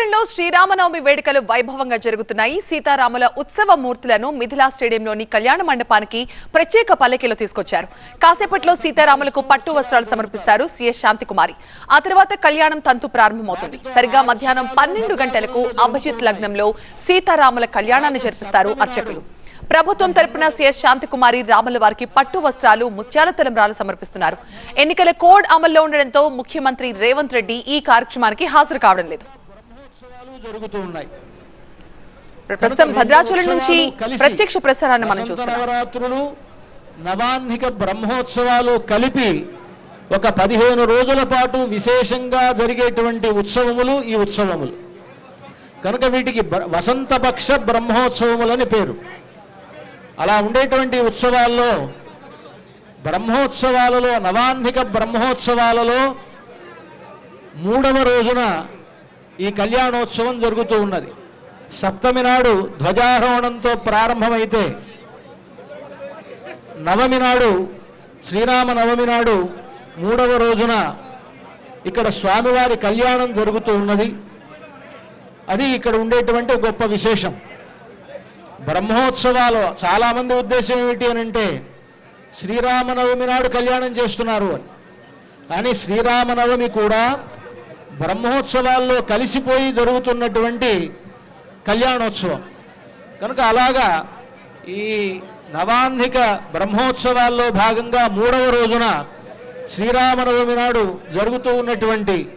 భద్రాచలంలో శ్రీరామనవమి వేడుకలు వైభవంగా జరుగుతున్నాయి. సీతారాముల ఉత్సవ మూర్తులను మిథిలా స్టేడియంలోని కళ్యాణ మండపానికి ప్రత్యేక పల్లకీలో తీసుకొచ్చారు. కాసేపట్లో సీతారాములకు పట్టు వస్త్రాలు సమర్పిస్తారు సీఎస్ శాంతికుమారి. ఆ తర్వాత కళ్యాణం తంతు ప్రారంభమవుతుంది. సరిగ్గా మధ్యాహ్నం పన్నెండు గంటలకు అభిజిత్ లగ్నంలో సీతారాముల కళ్యాణాన్ని జరిపిస్తారు అర్చకులు. ప్రభుత్వం తరపున సీఎస్ శాంతికుమారి రాముల వారికి పట్టు వస్త్రాలు ముత్యాల తలంబ్రాలు సమర్పిస్తున్నారు. ఎన్నికల కోడ్ అమల్లో ఉండడంతో ముఖ్యమంత్రి రేవంత్ రెడ్డి ఈ కార్యక్రమానికి హాజరు కావడం లేదు. జరుగుతూ ఉన్నాయి. ప్రస్తుతం భద్రాచలం నుంచి ప్రత్యక్ష ప్రసారాన్ని మనం చూస్తున్నాం. నవరాత్రులు నవాహ్నిక బ్రహ్మోత్సవాలు కలిపి ఒక పదిహేను రోజుల పాటు విశేషంగా జరిగేటువంటి ఉత్సవములు ఈ ఉత్సవములు. కనుక వీటికి వసంతపక్ష బ్రహ్మోత్సవములు అని పేరు. అలా ఉండేటువంటి ఉత్సవాల్లో బ్రహ్మోత్సవాలలో నవాహ్నిక బ్రహ్మోత్సవాలలో మూడవ రోజున ఈ కళ్యాణోత్సవం జరుగుతూ ఉన్నది. సప్తమి నాడు ధ్వజారోహణంతో ప్రారంభమైతే నవమి నాడు శ్రీరామ నవమి నాడు మూడవ రోజున ఇక్కడ స్వామివారి కళ్యాణం జరుగుతూ ఉన్నది. అది ఇక్కడ ఉండేటువంటి గొప్ప విశేషం. బ్రహ్మోత్సవాలు చాలామంది ఉద్దేశం ఏమిటి అని అంటే శ్రీరామనవమి నాడు కళ్యాణం చేస్తున్నారు అని. కానీ శ్రీరామనవమి కూడా బ్రహ్మోత్సవాల్లో కలిసిపోయి జరుగుతున్నటువంటి కళ్యాణోత్సవం. కనుక అలాగా ఈ నవాంధిక బ్రహ్మోత్సవాల్లో భాగంగా మూడవ రోజున శ్రీరామనవమి నాడు జరుగుతూ ఉన్నటువంటి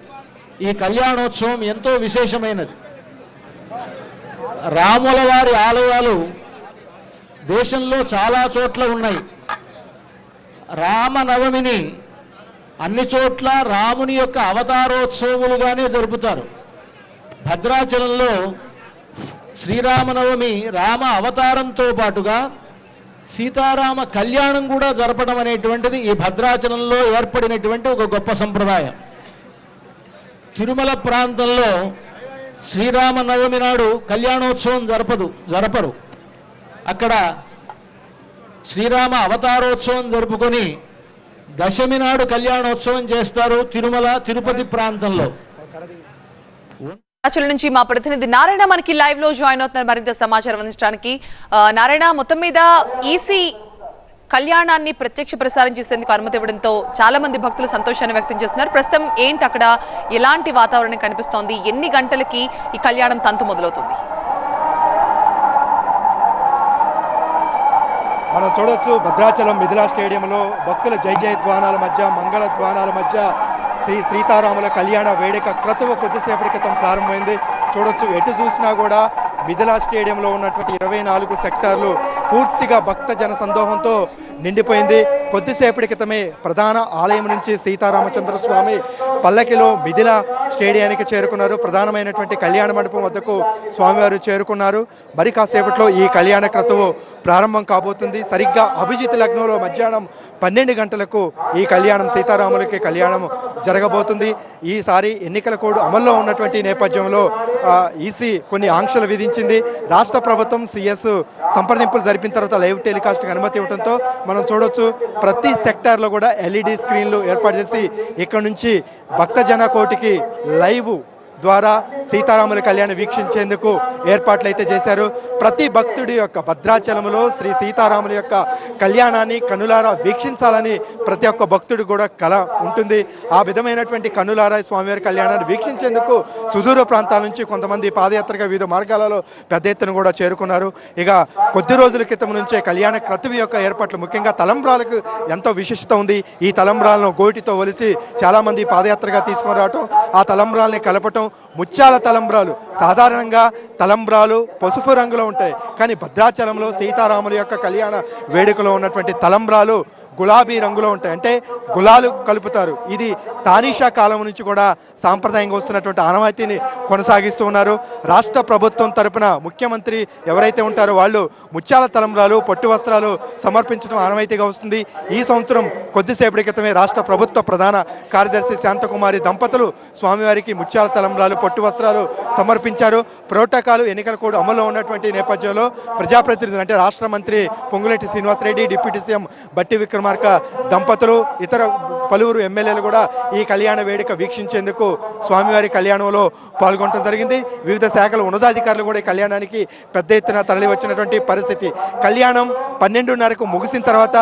ఈ కళ్యాణోత్సవం ఎంతో విశేషమైనది. రాముల వారి ఆలయాలు దేశంలో చాలా చోట్ల ఉన్నాయి. రామనవమిని అన్ని చోట్ల రాముని యొక్క అవతారోత్సవములుగానే జరుపుతారు. భద్రాచలంలో శ్రీరామనవమి రామ అవతారంతో పాటుగా సీతారామ కళ్యాణం కూడా జరపడం అనేటువంటిది ఈ భద్రాచలంలో ఏర్పడినటువంటి ఒక గొప్ప సంప్రదాయం. తిరుమల ప్రాంతంలో శ్రీరామనవమి నాడు కళ్యాణోత్సవం జరపదు జరపరు. అక్కడ శ్రీరామ అవతారోత్సవం జరుపుకొని దశమి నాడు కళ్యాణోత్సవం చేస్తారు తిరుమల తిరుపతి ప్రాంతంలో. భద్రాచలం నుంచి మా ప్రతినిధి నారాయణ మనకి లైవ్లో జాయిన్ అవుతున్నారు. మరింత సమాచారం అందించడానికి నారాయణ మొత్తం మీద ఈసీ కళ్యాణాన్ని ప్రత్యక్ష ప్రసారం చేసేందుకు అనుమతి ఇవ్వడంతో చాలా మంది భక్తులు సంతోషాన్ని వ్యక్తం చేస్తున్నారు. ప్రస్తుతం ఏంటి అక్కడ? ఎలాంటి వాతావరణం కనిపిస్తోంది? ఎన్ని గంటలకి ఈ కళ్యాణం తంతు మొదలవుతుంది? మనం చూడొచ్చు భద్రాచలం మిథిలా స్టేడియంలో భక్తుల జై జయ ధ్వానాల మధ్య మంగళ ధ్వానాల మధ్య శ్రీ సీతారాముల కళ్యాణ వేడుక క్రతువ కొద్దిసేపటి క్రితం ప్రారంభమైంది. చూడొచ్చు ఎటు చూసినా కూడా మిథిలా స్టేడియంలో ఉన్నటువంటి ఇరవై నాలుగు సెక్టార్లు పూర్తిగా భక్త జన సందోహంతో నిండిపోయింది. కొద్దిసేపటి క్రితమే ప్రధాన ఆలయం నుంచి సీతారామచంద్ర స్వామి పల్లకిలో మిథిల స్టేడియానికి చేరుకున్నారు. ప్రధానమైనటువంటి కళ్యాణ మండపం వద్దకు స్వామివారు చేరుకున్నారు. మరి కాసేపట్లో ఈ కళ్యాణ క్రతువు ప్రారంభం కాబోతుంది. సరిగ్గా అభిజిత్ లగ్నంలో మధ్యాహ్నం పన్నెండు గంటలకు ఈ కళ్యాణం సీతారాములకి కళ్యాణం జరగబోతుంది. ఈసారి ఎన్నికల కోడ్ అమల్లో ఉన్నటువంటి నేపథ్యంలో ఈసీ కొన్ని ఆంక్షలు విధించింది. రాష్ట్ర ప్రభుత్వం సిఎస్ సంప్రదింపులు జరిపిన తర్వాత లైవ్ టెలికాస్ట్కి అనుమతి ఇవ్వడంతో మనం చూడొచ్చు. ప్రతి సెక్టార్లో కూడా ఎల్ఈడి స్క్రీన్లు ఏర్పాటు చేసి ఇక్కడ నుంచి భక్తజన కోటికి లైవ్ ద్వారా సీతారాముల కళ్యాణం వీక్షించేందుకు ఏర్పాట్లు అయితే చేశారు. ప్రతి భక్తుడి యొక్క భద్రాచలంలో శ్రీ సీతారాముల యొక్క కళ్యాణాన్ని కనులారా వీక్షించాలని ప్రతి ఒక్క భక్తుడు కూడా కళ ఉంటుంది. ఆ విధమైనటువంటి కనులారా స్వామివారి కళ్యాణాన్ని వీక్షించేందుకు సుదూర ప్రాంతాల నుంచి కొంతమంది పాదయాత్రగా వివిధ మార్గాలలో పెద్ద ఎత్తున కూడా చేరుకున్నారు. ఇక కొద్ది రోజుల క్రితం నుంచే కళ్యాణ క్రతువు యొక్క ఏర్పాట్లు ముఖ్యంగా తలంబ్రాలకు ఎంతో విశిష్టత ఉంది. ఈ తలంబ్రాలను గోటితో ఒలిసి చాలామంది పాదయాత్రగా తీసుకొని రావటం ఆ తలంబ్రాల్ని కలపటం ముత్యాల తలంబ్రాలు. సాధారణంగా తలంబ్రాలు పసుపు రంగులో ఉంటాయి. కానీ భద్రాచలంలో సీతారాముల యొక్క కళ్యాణ వేడుకలో ఉన్నటువంటి తలంబ్రాలు గులాబీ రంగులో ఉంటాయి. అంటే గులాలు కలుపుతారు. ఇది తానీషా కాలం నుంచి కూడా సాంప్రదాయంగా వస్తున్నటువంటి ఆనవాయితీని కొనసాగిస్తూ ఉన్నారు. రాష్ట్ర ప్రభుత్వం తరపున ముఖ్యమంత్రి ఎవరైతే ఉంటారో వాళ్ళు ముత్యాల తలంబ్రాలు పట్టు వస్త్రాలు సమర్పించడం ఆనవాయితీగా వస్తుంది. ఈ సంవత్సరం కొద్దిసేపటి క్రితమే రాష్ట్ర ప్రభుత్వ ప్రధాన కార్యదర్శి శాంతకుమారి దంపతులు స్వామివారికి ముత్యాల తలంబ్రాలు పట్టు వస్త్రాలు సమర్పించారు. ప్రోటోకాలు ఎన్నికల కోడ్ అమల్లో ఉన్నటువంటి నేపథ్యంలో ప్రజాప్రతినిధులు అంటే రాష్ట్ర మంత్రి పొంగులేటి శ్రీనివాసరెడ్డి డిప్యూటీ సీఎం బట్టి విక్రమ్ విక్రమార్క దంపతులు ఇతర పలువురు ఎమ్మెల్యేలు కూడా ఈ కళ్యాణ వేడుక వీక్షించేందుకు స్వామివారి కళ్యాణంలో పాల్గొనడం జరిగింది. వివిధ శాఖల ఉన్నతాధికారులు కూడా ఈ కళ్యాణానికి పెద్ద ఎత్తున తరలి వచ్చినటువంటి పరిస్థితి. కళ్యాణం పన్నెండున్నరకు ముగిసిన తర్వాత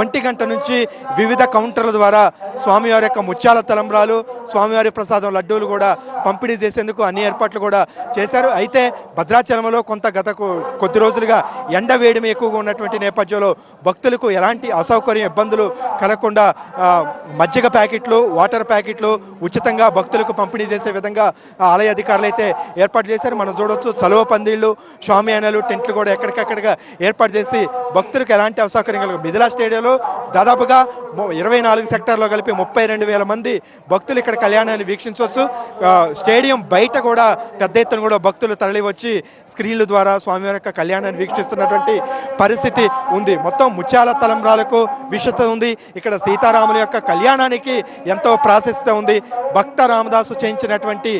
ఒంటి గంట నుంచి వివిధ కౌంటర్ల ద్వారా స్వామివారి యొక్క ముత్యాల తలంబ్రాలు స్వామివారి ప్రసాదం లడ్డూలు కూడా పంపిణీ చేసేందుకు అన్ని ఏర్పాట్లు కూడా చేశారు. అయితే భద్రాచలంలో కొంత గత కొద్ది రోజులుగా ఎండ వేడిమి ఎక్కువగా ఉన్నటువంటి నేపథ్యంలో భక్తులకు ఎలాంటి అసౌకర్యం ఇబ్బందులు కలగకుండా మజ్జిగ ప్యాకెట్లు వాటర్ ప్యాకెట్లు ఉచితంగా భక్తులకు పంపిణీ చేసే విధంగా ఆలయ అధికారులు అయితే ఏర్పాటు చేశారు. మనం చూడొచ్చు చలువ పందిళ్ళు షామియానాలు టెంట్లు కూడా ఎక్కడికక్కడగా ఏర్పాటు చేసి భక్తులకు ఎలాంటి అసౌకర్యం కలగదు మిథిలా స్టేడియంలో దాదాపుగా ఇరవై నాలుగు సెక్టార్లో కలిపి ముప్పై రెండు వేల మంది భక్తులు ఇక్కడ కళ్యాణాన్ని వీక్షించవచ్చు. స్టేడియం బయట కూడా పెద్ద ఎత్తున కూడా భక్తులు తరలి వచ్చి స్క్రీన్ల ద్వారా స్వామివారి యొక్క కళ్యాణాన్ని వీక్షిస్తున్నటువంటి పరిస్థితి ఉంది. మొత్తం ముత్యాల తలంబ్రాలకు విశిష్టత ఉంది. ఇక్కడ సీతారాముల యొక్క కళ్యాణానికి ఎంతో ప్రాశస్త ఉంది. భక్త రామదాసు చేయించినటువంటి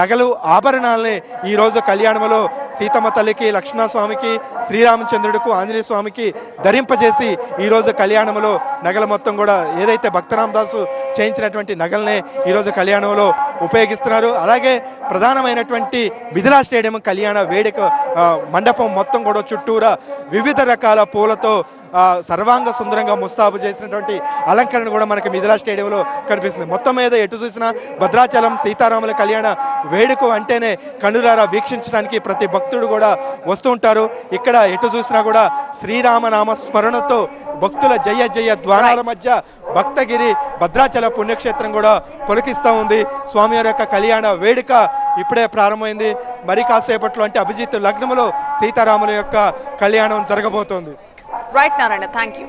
నగలు ఆభరణాలని ఈరోజు కళ్యాణంలో సీతమ్మ తల్లికి లక్ష్మణస్వామికి శ్రీరామచంద్రుడికి ఆంజనేయ స్వామికి ధరింపజేసి ఈరోజు కళ్యాణంలో నగల మొత్తం కూడా ఏదైతే భక్త రామదాసు చేయించినటువంటి నగలనే ఈరోజు కళ్యాణంలో ఉపయోగిస్తున్నారు. అలాగే ప్రధానమైనటువంటి మిథిలా స్టేడియం కళ్యాణ వేడుక మండపం మొత్తం కూడా చుట్టూరా వివిధ రకాల పూలతో సర్వాంగ సుందరంగా ముస్తాబు చేసినటువంటి అలంకరణ కూడా మనకి మిథిలా స్టేడియంలో కనిపిస్తుంది. మొత్తం మీద ఎటు చూసినా భద్రాచలం సీతారాముల కళ్యాణ వేడుక అంటేనే కనులారా వీక్షించడానికి ప్రతి భక్తుడు కూడా వస్తూ ఉంటారు. ఇక్కడ ఎటు చూసినా కూడా శ్రీరామనామ స్మరణతో భక్తుల జయ జయ ద్వారాల మధ్య భక్తగిరి భద్రాచల పుణ్యక్షేత్రం కూడా పొలికిస్తూ ఉంది. స్వామివారి యొక్క కళ్యాణ వేడుక ఇప్పుడే ప్రారంభమైంది. మరి కాసేపట్లో అంటే అభిజిత్ లగ్నములో సీతారాముల యొక్క కళ్యాణం జరగబోతోంది. Right Narayana thank you